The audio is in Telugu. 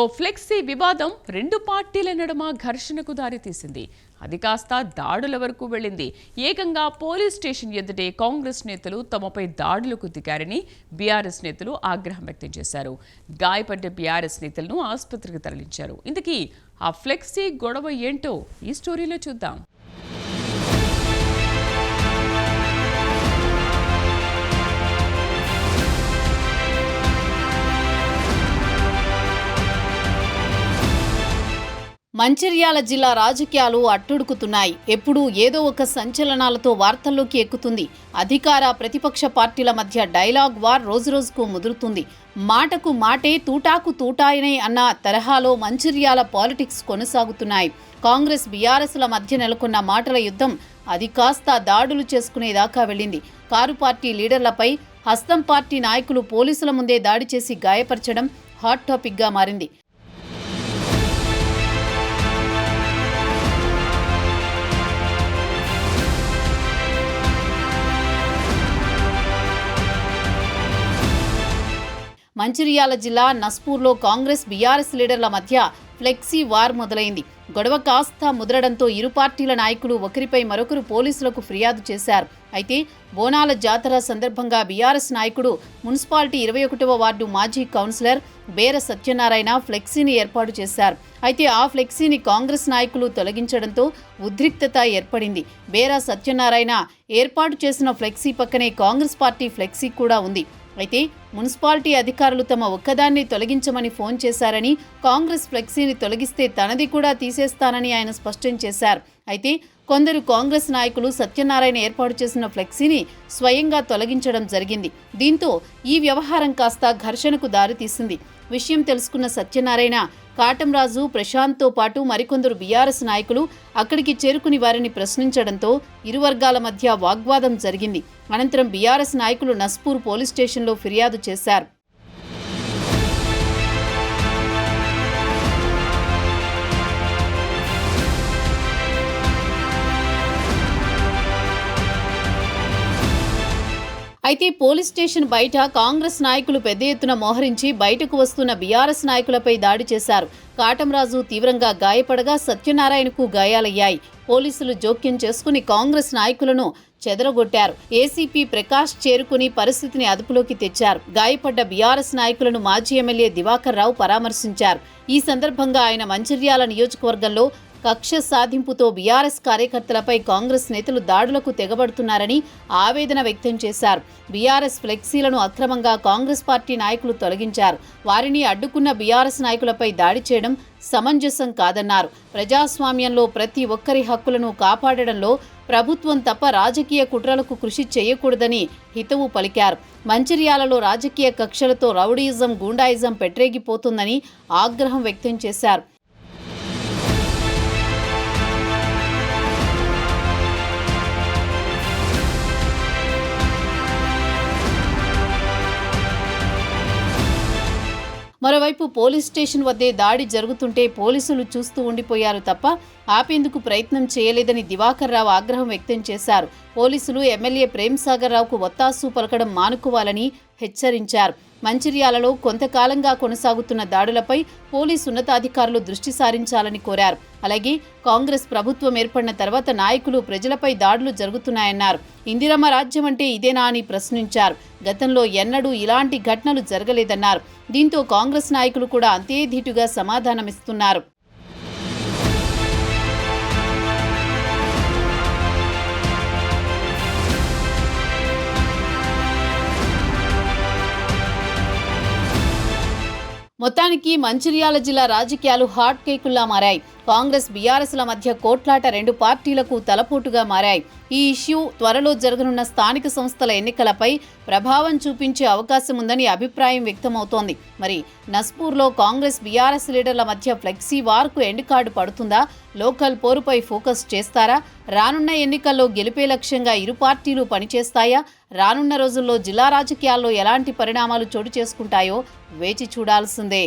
ఓ ఫ్లెక్సీ వివాదం రెండు పార్టీల నడుమ ఘర్షణకు దారితీసింది. అది కాస్త దాడుల వరకు వెళ్ళింది. ఏకంగా పోలీస్ స్టేషన్ ఎదుటే కాంగ్రెస్ నేతలు తమపై దాడులకు దిగారని బీఆర్ఎస్ నేతలు ఆగ్రహం వ్యక్తం చేశారు. గాయపడ్డ బీఆర్ఎస్ నేతలను ఆసుపత్రికి తరలించారు. ఇంతకీ ఆ ఫ్లెక్సీ గొడవ ఏంటో ఈ స్టోరీలో చూద్దాం. మంచిర్యాల జిల్లా రాజకీయాలు అట్టుడుకుతున్నాయి. ఎప్పుడూ ఏదో ఒక సంచలనాలతో వార్తల్లోకి ఎక్కుతుంది. అధికార ప్రతిపక్ష పార్టీల మధ్య డైలాగ్ వార్ రోజురోజుకు ముదురుతుంది. మాటకు మాటే తూటాకు తూటాయనే అన్న తరహాలో మంచిర్యాల పాలిటిక్స్ కొనసాగుతున్నాయి. కాంగ్రెస్ బీఆర్ఎస్ల మధ్య నెలకొన్న మాటల యుద్ధం అది కాస్త దాడులు చేసుకునేదాకా వెళ్ళింది. కారు పార్టీ లీడర్లపై హస్తం పార్టీ నాయకులు పోలీసుల ముందే దాడి చేసి గాయపరచడం హాట్ టాపిక్గా మారింది. మంచిర్యాల జిల్లా నస్పూర్లో కాంగ్రెస్ బీఆర్ఎస్ లీడర్ల మధ్య ఫ్లెక్సీ వార్ మొదలైంది. గొడవ కాస్త ముదరడంతో ఇరు పార్టీల నాయకులు ఒకరిపై మరొకరు పోలీసులకు ఫిర్యాదు చేశారు. అయితే బోనాల జాతర సందర్భంగా బీఆర్ఎస్ నాయకుడు మున్సిపాలిటీ ఇరవై ఒకటవ వార్డు మాజీ కౌన్సిలర్ బేర సత్యనారాయణ ఫ్లెక్సీని ఏర్పాటు చేశారు. అయితే ఆ ఫ్లెక్సీని కాంగ్రెస్ నాయకులు తొలగించడంతో ఉద్రిక్తత ఏర్పడింది. బేర సత్యనారాయణ ఏర్పాటు చేసిన ఫ్లెక్సీ పక్కనే కాంగ్రెస్ పార్టీ ఫ్లెక్సీ కూడా ఉంది. అయితే మున్సిపాలిటీ అధికారులు తమ ఒక్కదాన్ని తొలగించమని ఫోన్ చేశారని కాంగ్రెస్ ఫ్లెక్సీని తొలగిస్తే తనది కూడా తీసేస్తానని ఆయన స్పష్టం చేశారు. అయితే కొందరు కాంగ్రెస్ నాయకులు సత్యనారాయణ ఏర్పాటు చేసిన ఫ్లెక్సీని స్వయంగా తొలగించడం జరిగింది. దీంతో ఈ వ్యవహారం కాస్త ఘర్షణకు దారితీసింది. విషయం తెలుసుకున్న సత్యనారాయణ కాటంరాజు ప్రశాంత్తో పాటు మరికొందరు బీఆర్ఎస్ నాయకులు అక్కడికి చేరుకుని వారిని ప్రశ్నించడంతో ఇరు వర్గాల మధ్య వాగ్వాదం జరిగింది. అనంతరం బీఆర్ఎస్ నాయకులు నస్పూర్ పోలీస్ స్టేషన్లో ఫిర్యాదు చేశారు. అయితే పోలీస్ స్టేషన్ బయట కాంగ్రెస్ నాయకులు పెద్ద ఎత్తున మోహరించి బయటకు వస్తున్న బీఆర్ఎస్ నాయకులపై దాడి చేశారు. కాటంరాజు తీవ్రంగా గాయపడగా సత్యనారాయణకు గాయాలయ్యాయి. పోలీసులు జోక్యం చేసుకుని కాంగ్రెస్ నాయకులను చెదరగొట్టారు. ఏసీపీ ప్రకాష్ చేరుకుని పరిస్థితిని అదుపులోకి తెచ్చారు. గాయపడ్డ బీఆర్ఎస్ నాయకులను మాజీ ఎమ్మెల్యే దివాకర్ రావు పరామర్శించారు. ఈ సందర్భంగా ఆయన మంచిర్యాల నియోజకవర్గంలో కక్ష సాధింపుతో బీఆర్ఎస్ కార్యకర్తలపై కాంగ్రెస్ నేతలు దాడులకు తెగబడుతున్నారని ఆవేదన వ్యక్తం చేశారు. బీఆర్ఎస్ ఫ్లెక్సీలను అక్రమంగా కాంగ్రెస్ పార్టీ నాయకులు తొలగించారు. వారిని అడ్డుకున్న బీఆర్ఎస్ నాయకులపై దాడి చేయడం సమంజసం కాదన్నారు. ప్రజాస్వామ్యంలో ప్రతి ఒక్కరి హక్కులను కాపాడడంలో ప్రభుత్వం తప్ప రాజకీయ కుట్రలకు కృషి చేయకూడదని హితవు పలికారు. మంచిర్యాలలో రాజకీయ కక్షలతో రౌడీయిజం గూండాయిజం పెట్టరేగిపోతుందని ఆగ్రహం వ్యక్తం చేశారు. మరోవైపు పోలీస్ స్టేషన్ వద్దే దాడి జరుగుతుంటే పోలీసులు చూస్తూ ఉండిపోయారు తప్ప ఆపేందుకు ప్రయత్నం చేయలేదని దివాకర్ రావు ఆగ్రహం వ్యక్తం చేశారు. పోలీసులు ఎమ్మెల్యే ప్రేమ్ సాగర్ రావుకు ఒత్తాసు పలకడం మానుకోవాలని హెచ్చరించారు. మంచిర్యాలలో కొంతకాలంగా కొనసాగుతున్న దాడులపై పోలీసు ఉన్నతాధికారులు దృష్టి సారించాలని కోరారు. అలాగే కాంగ్రెస్ ప్రభుత్వం ఏర్పడిన తర్వాత నాయకులు ప్రజలపై దాడులు జరుగుతున్నాయన్నారు. ఇందిరమ్మ రాజ్యం అంటే ఇదేనా అని ప్రశ్నించారు. గతంలో ఎన్నడూ ఇలాంటి ఘటనలు జరగలేదన్నారు. దీంతో కాంగ్రెస్ నాయకులు కూడా అంతే ధీటుగా సమాధానమిస్తున్నారు. మొత్తానికి మంచిర్యాల జిల్లా రాజకీయాలు హాట్ కేకుల్లా మారాయి. కాంగ్రెస్ బీఆర్ఎస్ల మధ్య కోట్లాట రెండు పార్టీలకు తలపోటుగా మారాయి. ఈ ఇష్యూ త్వరలో జరగనున్న స్థానిక సంస్థల ఎన్నికలపై ప్రభావం చూపించే అవకాశం ఉందని అభిప్రాయం వ్యక్తమవుతోంది. మరి నస్పూర్లో కాంగ్రెస్ బీఆర్ఎస్ లీడర్ల మధ్య ఫ్లెక్సీ వార్కు ఎండ్ కార్డు పడుతుందా? లోకల్ పోరుపై ఫోకస్ చేస్తారా? రానున్న ఎన్నికల్లో గెలిపే లక్ష్యంగా ఇరు పార్టీలు పనిచేస్తాయా? రానున్న రోజుల్లో జిల్లా రాజకీయాల్లో ఎలాంటి పరిణామాలు చోటు చేసుకుంటాయో వేచి చూడాల్సిందే.